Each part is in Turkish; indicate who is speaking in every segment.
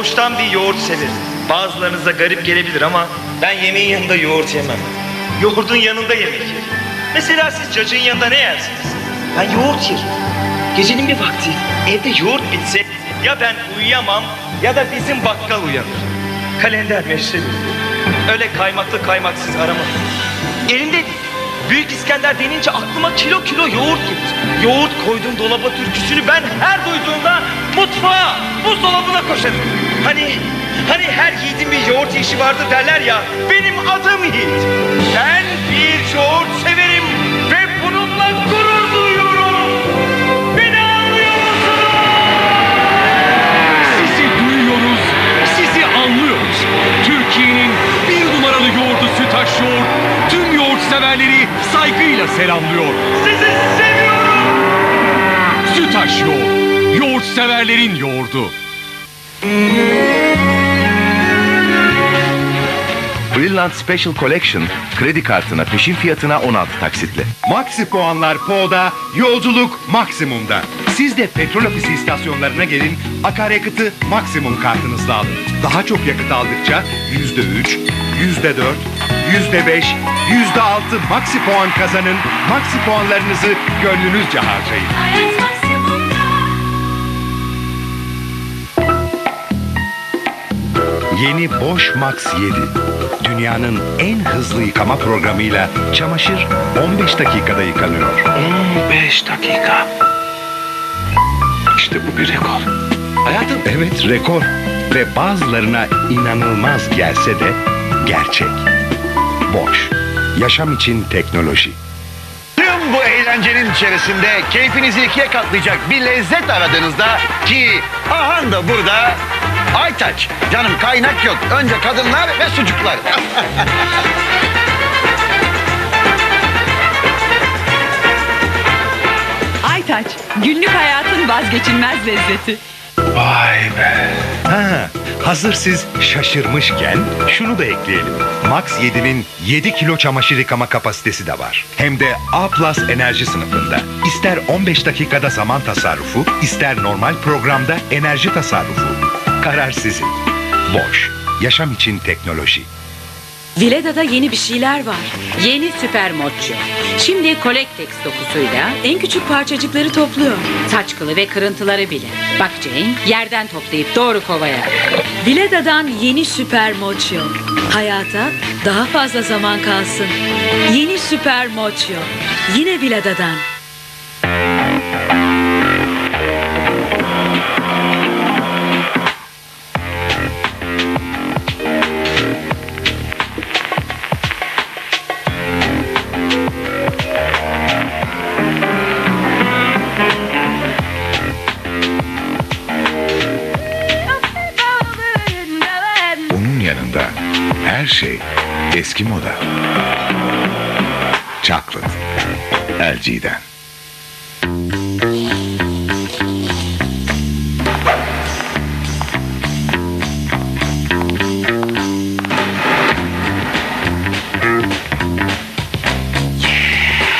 Speaker 1: doğuştan bir yoğurt severim. Bazılarınıza garip gelebilir ama ben yemeğin yanında yoğurt yemem. Yoğurdun yanında yemek yerim. Mesela siz cacığın yanında ne yersiniz? Ben yoğurt yerim. Gecenin bir vakti evde yoğurt bitse ya ben uyuyamam ya da bizim bakkal uyanır. Kalender meşrebi. Öyle kaymaklı kaymaksız arama. Elinde Büyük İskender denince aklıma kilo kilo yoğurt gelir. Yoğurt koydum dolaba türküsünü ben her duyduğumda mutfağa, buzdolabına koşarım. Hani, hani her yiğidin bir yoğurt işi vardır derler ya. Benim adım Yiğit. Ben bir yoğurt severim ve bununla gurur duyuyorum. Beni anlıyor musunuz?
Speaker 2: Sizi duyuyoruz, sizi anlıyoruz. Türkiye'nin bir numaralı yoğurdu Sütaş Yoğurt, tüm yoğurt severleri saygıyla selamlıyor.
Speaker 1: Sizi seviyorum.
Speaker 2: Sütaş Yoğurt, yoğurt severlerin yoğurdu.
Speaker 3: Brilliant Special Collection kredi kartına peşin fiyatına 16 taksitle.
Speaker 4: Maxi puanlar Po'da, yolculuk maksimumda. Siz de petrol ofisi istasyonlarına gelin, akaryakıtı maksimum kartınızla alın. Daha çok yakıt aldıkça yüzde üç, yüzde dört, yüzde beş, yüzde altı maxi puan kazanın. Maxi puanlarınızı gönlünüzce harcayın. Yeni Bosch Max 7. Dünyanın en hızlı yıkama programıyla çamaşır 15 dakikada yıkanıyor.
Speaker 1: 15 dakika. İşte bu bir rekor.
Speaker 4: Hayatım evet rekor ve bazılarına inanılmaz gelse de gerçek. Boş. Yaşam için teknoloji.
Speaker 5: Tüm bu eğlencenin içerisinde keyfinizi ikiye katlayacak bir lezzet aradığınızda ki ahan da burada Aytaç. Canım kaynak yok. Önce kadınlar ve sucuklar.
Speaker 6: Aytaç, günlük hayatın vazgeçilmez lezzeti.
Speaker 4: Ha, hazır siz şaşırmışken şunu da ekleyelim. Max 7'nin 7 kilo çamaşır yıkama kapasitesi de var. Hem de A Plus enerji sınıfında. İster 15 dakikada zaman tasarrufu, ister normal programda enerji tasarrufu. Karar sizin. Boş. Yaşam için teknoloji.
Speaker 7: Vileda'da yeni bir şeyler var. Yeni süper moçyo. Şimdi Collectex dokusuyla en küçük parçacıkları topluyor. Saç kılı ve kırıntıları bile. Bak Jane, yerden toplayıp doğru kovaya. Vileda'dan yeni süper moçyo. Hayata daha fazla zaman kalsın. Yeni süper moçyo. Yine Vileda'dan.
Speaker 3: Şey eski moda. Chocolate. LG'den.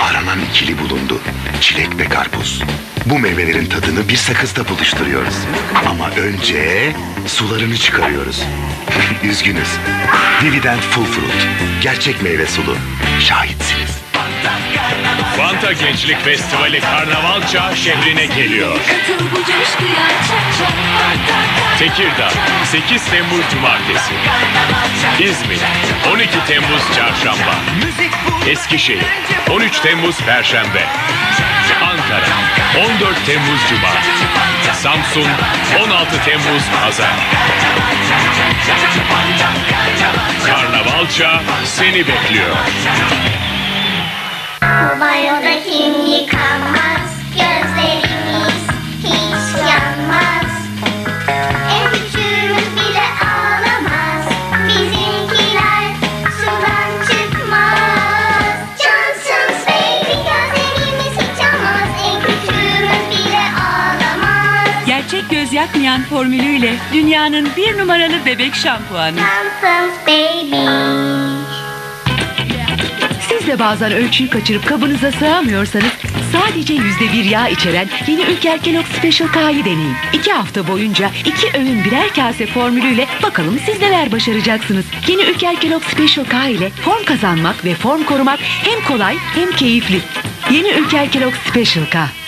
Speaker 5: Aranan ikili bulundu. Çilek ve karpuz. Bu meyvelerin tadını bir sakızda buluşturuyoruz. Ama önce sularını çıkarıyoruz. Üzgünüz. Dividend Full Fruit. Gerçek meyve sulu. Şahitsiniz.
Speaker 2: Fanta Gençlik Festivali Karnavalça şehrine geliyor. Tekirdağ 8 Temmuz Cumartesi. İzmir 12 Temmuz Çarşamba. Eskişehir 13 Temmuz Perşembe. Ankara 14 Temmuz Cuma. Samsun 16 Temmuz Pazar. Karnavalça seni bekliyor.
Speaker 8: Banyoda kim yıkamaz,
Speaker 6: yakmayan formülüyle dünyanın bir numaralı bebek şampuanı.
Speaker 8: Johnson's baby.
Speaker 6: Siz
Speaker 9: Siz de bazen ölçüyü kaçırıp kabınıza sığamıyorsanız sadece yüzde bir yağ içeren yeni Ülker Kellogg Special K'yı deneyin. İki hafta boyunca iki öğün birer kase formülüyle bakalım siz neler başaracaksınız. Yeni Ülker Kellogg Special K ile form kazanmak ve form korumak hem kolay hem keyifli. Yeni Ülker Kellogg Special K.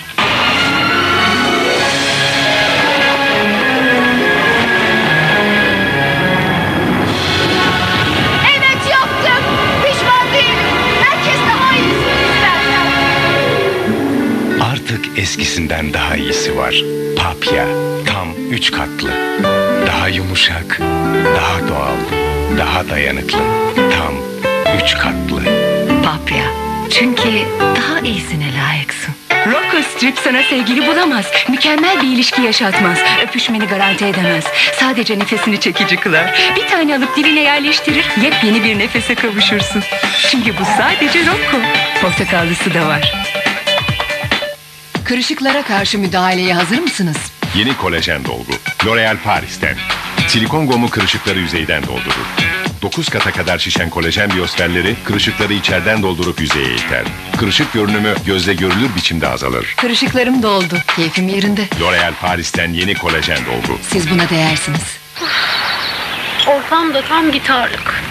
Speaker 8: daha
Speaker 4: dayanıklı. Tam üç katlı.
Speaker 9: Papya. Çünkü daha iyisine layıksın. Rocco Strip sana sevgili bulamaz. Mükemmel bir ilişki yaşatmaz. Öpüşmeni garanti edemez. Sadece nefesini çekici kılar. Bir tane alıp diline yerleştirir. Yepyeni bir nefese kavuşursun. Çünkü bu sadece Rocco. Portakallısı da var.
Speaker 10: Kırışıklara karşı müdahaleye hazır mısınız?
Speaker 11: Yeni kolajen dolgu. L'Oreal Paris'ten. Silikon gomu kırışıkları yüzeyden doldurur. 9 kata kadar şişen kolajen biyosferleri kırışıkları içeriden doldurup yüzeye iter. Kırışık görünümü gözle görülür biçimde azalır.
Speaker 10: Kırışıklarım doldu. Keyfim yerinde.
Speaker 11: L'Oreal Paris'ten yeni kolajen dolgu.
Speaker 10: Siz buna değersiniz.
Speaker 8: Ortam da tam gitarlık.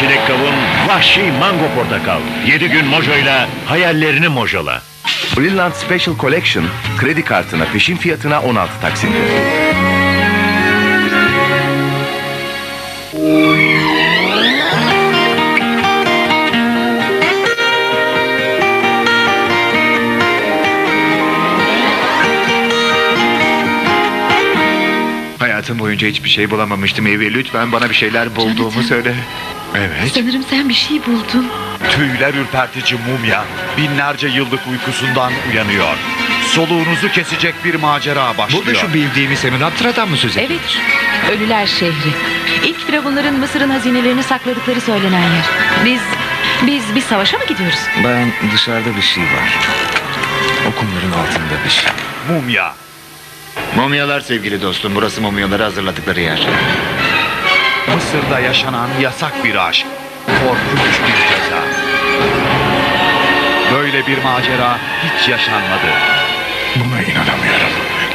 Speaker 12: Çilek kavun, vahşi mango portakal. 7 gün mojoyla hayallerini mojola.
Speaker 3: Brilliant Special Collection kredi kartına peşin fiyatına 16 taksitle.
Speaker 13: Hayatım boyunca hiçbir şey bulamamıştım evi. Lütfen bana bir şeyler bulduğumu söyle. Evet.
Speaker 9: Sanırım sen bir şey buldun.
Speaker 14: Tüyler ürpertici mumya binlerce yıllık uykusundan uyanıyor. Soluğunuzu kesecek bir macera başlıyor.
Speaker 13: Burada şu bildiğimiz Semiratra'dan mı söz ediyorsun?
Speaker 9: Evet. Ölüler şehri. İlk firavunların Mısır'ın hazinelerini sakladıkları söylenen yer. Biz, biz bir savaşa mı gidiyoruz?
Speaker 15: Ben dışarıda bir şey var. O kumların altında bir şey.
Speaker 14: Mumya.
Speaker 13: Mumyalar sevgili dostum. Burası mumyaları hazırladıkları yer.
Speaker 14: Mısır'da yaşanan yasak bir aşk. Korkunç bir ceza. Böyle bir macera hiç yaşanmadı.
Speaker 4: Buna inanamıyorum.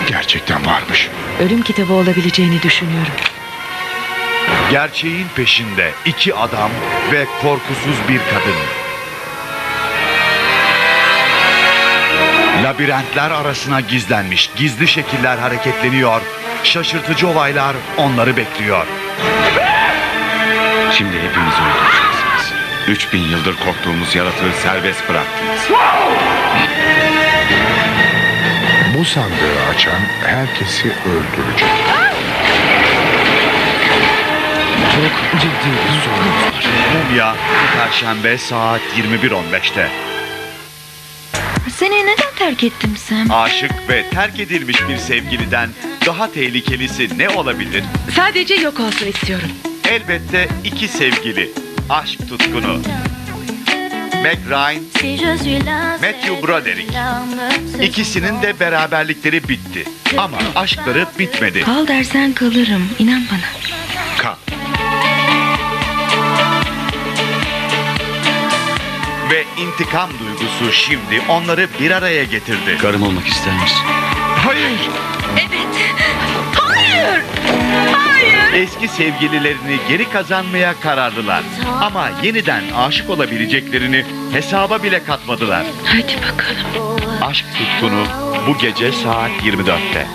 Speaker 4: Gerçekten varmış.
Speaker 9: Ölüm kitabı olabileceğini düşünüyorum.
Speaker 14: Gerçeğin peşinde iki adam ve korkusuz bir kadın. Labirentler arasına gizlenmiş gizli şekiller hareketleniyor. Şaşırtıcı olaylar onları bekliyor.
Speaker 15: Şimdi hepimiz öldüreceksiniz. 3000 yıldır korktuğumuz yaratığı serbest bıraktınız.
Speaker 4: Bu sandığı açan herkesi öldürecek.
Speaker 15: Çok ciddi bir sorunuz var.
Speaker 14: Mumya Perşembe saat 21.15'te.
Speaker 8: Seni neden terk ettim Sam?
Speaker 14: Aşık ve terk edilmiş bir sevgiliden daha tehlikelisi ne olabilir?
Speaker 9: Sadece yok olsun istiyorum.
Speaker 14: Elbette iki sevgili. Aşk tutkunu. Meg Ryan, Matthew Broderick. İkisinin de beraberlikleri bitti. Ama aşkları bitmedi.
Speaker 8: Kal dersen kalırım. İnan bana.
Speaker 14: Kal. Ve intikam duygusu şimdi onları bir araya getirdi.
Speaker 15: Karım olmak ister misin?
Speaker 8: Hayır. Hayır!
Speaker 14: Eski sevgililerini geri kazanmaya kararlılar. Ama yeniden aşık olabileceklerini hesaba bile katmadılar.
Speaker 8: Hadi bakalım.
Speaker 14: Aşk tutkunu bu gece saat 24'te.